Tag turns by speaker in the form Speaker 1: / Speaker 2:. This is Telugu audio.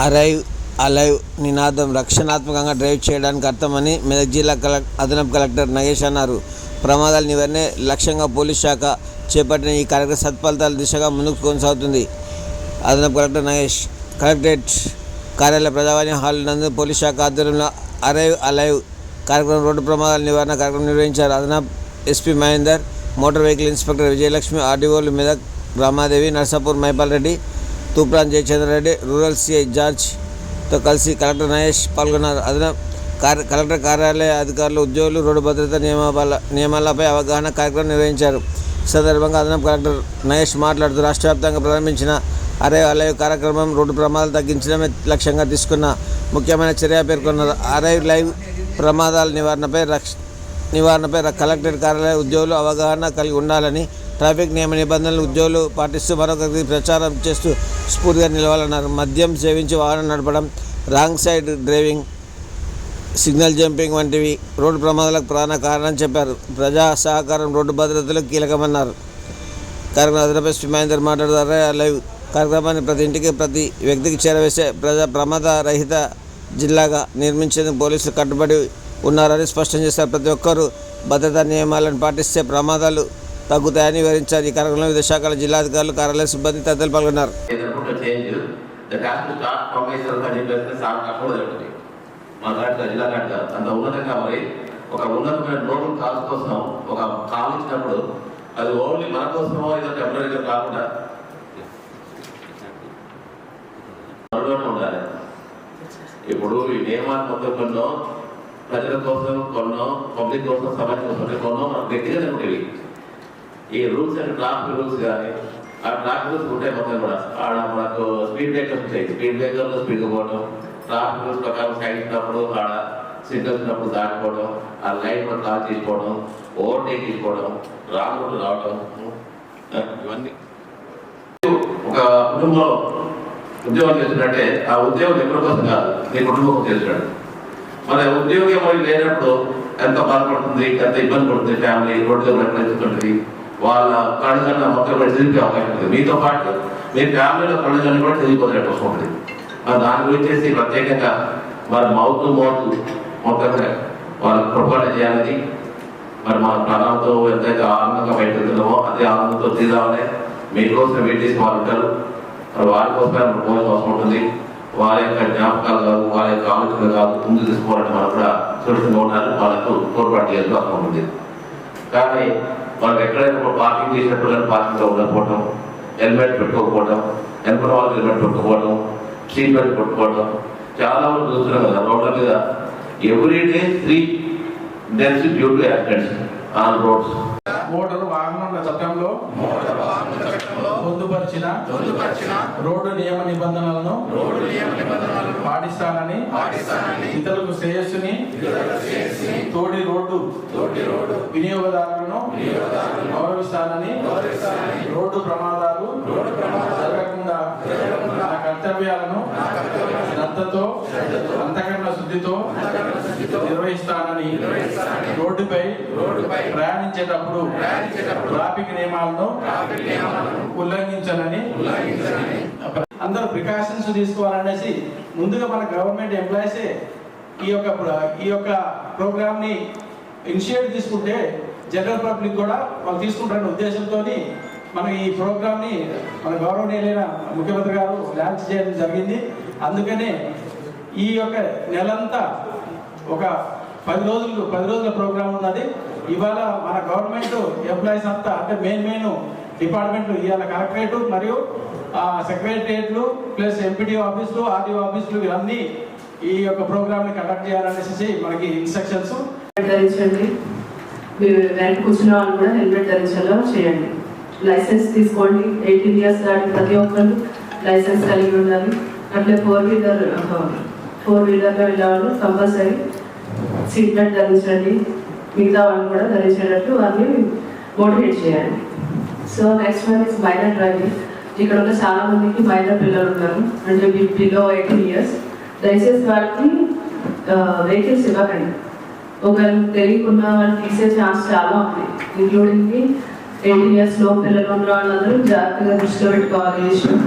Speaker 1: అరైవ్ అలైవ్ నినాదం రక్షణాత్మకంగా డ్రైవ్ చేయడానికి అర్థమని మెదక్ జిల్లా కలెక్ అదనపు కలెక్టర్ నగేష్ అన్నారు. ప్రమాదాల నివారణే లక్ష్యంగా పోలీస్ శాఖ చేపట్టిన ఈ కార్యక్రమ సత్ఫలితాల దిశగా ముందుకు కొనసాగుతుంది. అదనపు కలెక్టర్ నగేష్ కలెక్టరేట్ కార్యాలయ ప్రజావాణి హాల్ నందు పోలీస్ శాఖ ఆధ్వర్యంలో అరైవ్ అలైవ్ కార్యక్రమం రోడ్డు ప్రమాదాల నివారణ కార్యక్రమం నిర్వహించారు. అదనపు SP Mahender motor vehicle inspector Vijayalakshmi ఆర్డీఓలు Medak Ramadevi Narsapur Maipal Reddy Toopran Jayachandra Reddy rural CI జార్జ్తో కలిసి కలెక్టర్ నయేష్ పాల్గొన్నారు. అదనపు కార్య కలెక్టర్ కార్యాలయ అధికారులు ఉద్యోగులు రోడ్డు భద్రత నియమాల నియమాలపై అవగాహన కార్యక్రమం నిర్వహించారు. సందర్భంగా అదనపు కలెక్టర్ నయేష్ మాట్లాడుతూ రాష్ట్ర వ్యాప్తంగా ప్రారంభించిన అరే అలైవ్ కార్యక్రమం రోడ్డు ప్రమాదాలు తగ్గించడమే లక్ష్యంగా తీసుకున్న ముఖ్యమైన చర్య పేర్కొన్నారు అరైవ్ లైవ్ ప్రమాదాల నివారణపై రక్ష నివారణపై కలెక్టరేట్ కార్యాలయ ఉద్యోగులు అవగాహన కలిగి ఉండాలని ట్రాఫిక్ నియమ నిబంధనలు ఉద్యోగులు పాటిస్తూ మరొకరికి ప్రచారం చేస్తూ స్ఫూర్తిగా నిలవాలన్నారు. మద్యం సేవించి వాహనం నడపడం wrong side driving signal jumping వంటివి రోడ్డు ప్రమాదాలకు ప్రధాన కారణం చెప్పారు. ప్రజా సహకారం రోడ్డు భద్రతలో కీలకమన్నారు. కార్యక్రమం అదనపు శ్రీ మహేందర్ మాట్లాడుతారు? లైవ్ కార్యక్రమాన్ని ప్రతి ఇంటికి ప్రతి వ్యక్తికి చేరవేసే ప్రజా ప్రమాద రహిత జిల్లాగా నిర్మించేందుకు పోలీసులు కట్టుబడి ఉన్నారని స్పష్టం చేశారు. ప్రతి ఒక్కరూ భద్రతా నియమాలను పాటిస్తే ప్రమాదాలు తగ్గుతాయని వివరించారు. ఈ కార్యక్రమంలో వివిధ శాఖల జిల్లాధికారులు కార్యాలయ సిబ్బంది తదితరులు పాల్గొన్నారు.
Speaker 2: ఒక ఉన్నతమైన నోబుల్ కాజ్ కోసం ఒక కాల్ ఇచ్చినప్పుడు అది ఓన్లీ మన కోసమో ఏదో టెంపరీగా కాకుండా మనలోనే ఉండాలి. ఇప్పుడు ఈ నియమాలు మొత్తం కొన్నో ప్రజల కోసం కొన్నో పబ్లిక్ కోసం సమాజం కోసం కొన్నో మనం వ్యక్తిగత ఉండేవి ఈ రూల్స్ అండ్ ట్రాఫిక్ రూల్స్ కానీ ఆ ట్రాఫిక్ రూల్స్ ఉంటాయి మొత్తం కూడా ఆడ మనకు స్పీడ్ బ్రేకర్స్ ఉంటాయి. స్పీడ్ బ్రేకర్లో స్పీడ్ పోవడం ట్రాఫిక్ రూల్స్ ప్రకారం సైడ్ ఇచ్చినప్పుడు ఆడ సిగ్నల్స్ ఉన్నప్పుడు దాటిపోవడం ఆ లైన్ కూడా క్రాస్ చేసుకోవడం ఓవర్టేక్ తీసుకోవడం రాంగ్ రూట్ రావడం ఇవన్నీ. ఒక కుటుంబంలో ఉద్యోగం చేస్తున్నట్టే ఆ ఉద్యోగం ఎవరి కోసం కాదు నీ కుటుంబం చేస్తున్నాడు మన ఉద్యోగం లేనప్పుడు ఎంత బాధపడుతుంది ఎంత ఇబ్బంది పడుతుంది ఫ్యామిలీ రోడ్డు ఎట్లయితుంటుంది వాళ్ళ కళ్ళగన్న మొత్తం కూడా చదివితే అవకాశం ఉంటుంది. మీతో పాటు మీ ఫ్యామిలీలో కళ్ళగన్న కూడా చదివిపోతున్నట్టు వస్తుంది. మరి దాని గురించి ప్రత్యేకంగా మరి మౌత్ మౌత్ మొత్తం కూడా వాళ్ళకి చేయాలని మరి మన ప్రాణాలతో ఎంతైతే ఆనందంగా బయటకెళ్తున్నామో అదే ఆనందంతో తీరాలని మీకోసం వెయిట్ చేసి వాళ్ళు ఉంటారు. మరి వారి కోసమే పోవాల్సిన అవసరం ఉంటుంది. వారి యొక్క జ్ఞాపకాలు కాదు వారి యొక్క ఆలోచనలు కాదు ముందు తీసుకోవాలంటే మనం కూడా సురక్షితంగా ఉండాలని వాళ్ళకు తోడ్పాటు చేయాల్సిన అవసరం ఉంటుంది కానీ మనం ఎక్కడైనా పార్కింగ్ చేసినప్పుడు కానీ పార్కింగ్లో ఉండకపోవడం హెల్మెట్ పెట్టుకోకపోవడం వెనక వాళ్ళు హెల్మెట్ పెట్టుకోకపోవడం సీట్ బెల్ట్ పెట్టుకోవడం చాలా వరకు చూస్తున్నాం కదా రోడ్ల మీద every day three deaths due to accidents on roads
Speaker 3: motor వాహనాల చట్టంలో పొందుపరిచిన రోడ్డు నియమ నిబంధనలను పాటిస్తానని ఇతరులకు శ్రేయస్సుని తోడి రోడ్డు వినియోగదారులను గౌరవిస్తానని రోడ్డు ప్రమాదాలు జరగకుండా నా కర్తవ్యాలను శ్రద్ధతో అంతకరణ శుద్ధితో నిర్వహిస్తానని రోడ్డుపై ప్రయాణించేటప్పుడు ట్రాఫిక్ నియమాలను ఉల్లంఘించనని అందరూ ప్రికాషన్స్ తీసుకోవాలనేసి ముందుగా మన గవర్నమెంట్ ఎంప్లాయీసే ఈ యొక్క ఈ యొక్క ప్రోగ్రామ్ని ఇనిషియేట్ తీసుకుంటే జనరల్ పబ్లిక్ కూడా వాళ్ళు తీసుకుంటారనే ఉద్దేశంతో మనం ఈ ప్రోగ్రామ్ని మన గౌరవనీయులైన ముఖ్యమంత్రి గారు లాంచ్ చేయడం జరిగింది. అందుకనే ఈ యొక్క నెలంతా ఒక పది రోజులు పది రోజుల ప్రోగ్రాం ఉన్నది. ఇవాళ మన గవర్నమెంట్ ఎంప్లాయీస్ అంతా అంటే మెయిన్ మెయిన్ డిపార్ట్మెంట్లు ఇవాళ కలెక్టరేట్ మరియు సెక్రటరియట్లు ప్లస్ ఎంపీడీ ఆఫీసులు ఆర్డీఓ ఆఫీసులు ఇవన్నీ ఈ యొక్క ప్రోగ్రామ్ని కండక్ట్ చేయాలనేసి మనకి ఇన్స్ట్రక్షన్స్.
Speaker 4: ధరించండి. మీరు వెనక కూర్చున్న వాళ్ళు కూడా హెల్మెట్ ధరించేలా చేయండి. లైసెన్స్ తీసుకోండి. ఎయిటీన్ ఇయర్స్ దాటి ప్రతి ఒక్కరు లైసెన్స్ కలిగి ఉండాలి. అట్లే ఫోర్ వీలర్ ఫోర్ వీలర్లో వెళ్ళేవాళ్ళు కంపల్సరీ సీట్ బెల్ట్ ధరించండి. మిగతా వాళ్ళు కూడా ధరించేటట్టు వాళ్ళని మోటివేట్ చేయండి. So next one is minor driving ఇక్కడ ఉన్న చాలా మందికి మైనర్ పిల్లలు ఉన్నారు. అంటే బిలో ఎయిటీన్ ఇయర్స్ దయచేసి వాళ్ళకి వెహికల్స్ ఇవ్వకండి. ఒకరు తెలియకుండా వాళ్ళు తీసే ఛాన్స్ చాలా ఉంది. ఇంక్లూడింగ్ ఎయిటీన్ ఇయర్స్లో పిల్లలు ఉన్న వాళ్ళందరూ జాగ్రత్తగా దృష్టిలో పెట్టుకోవాలి విషయం.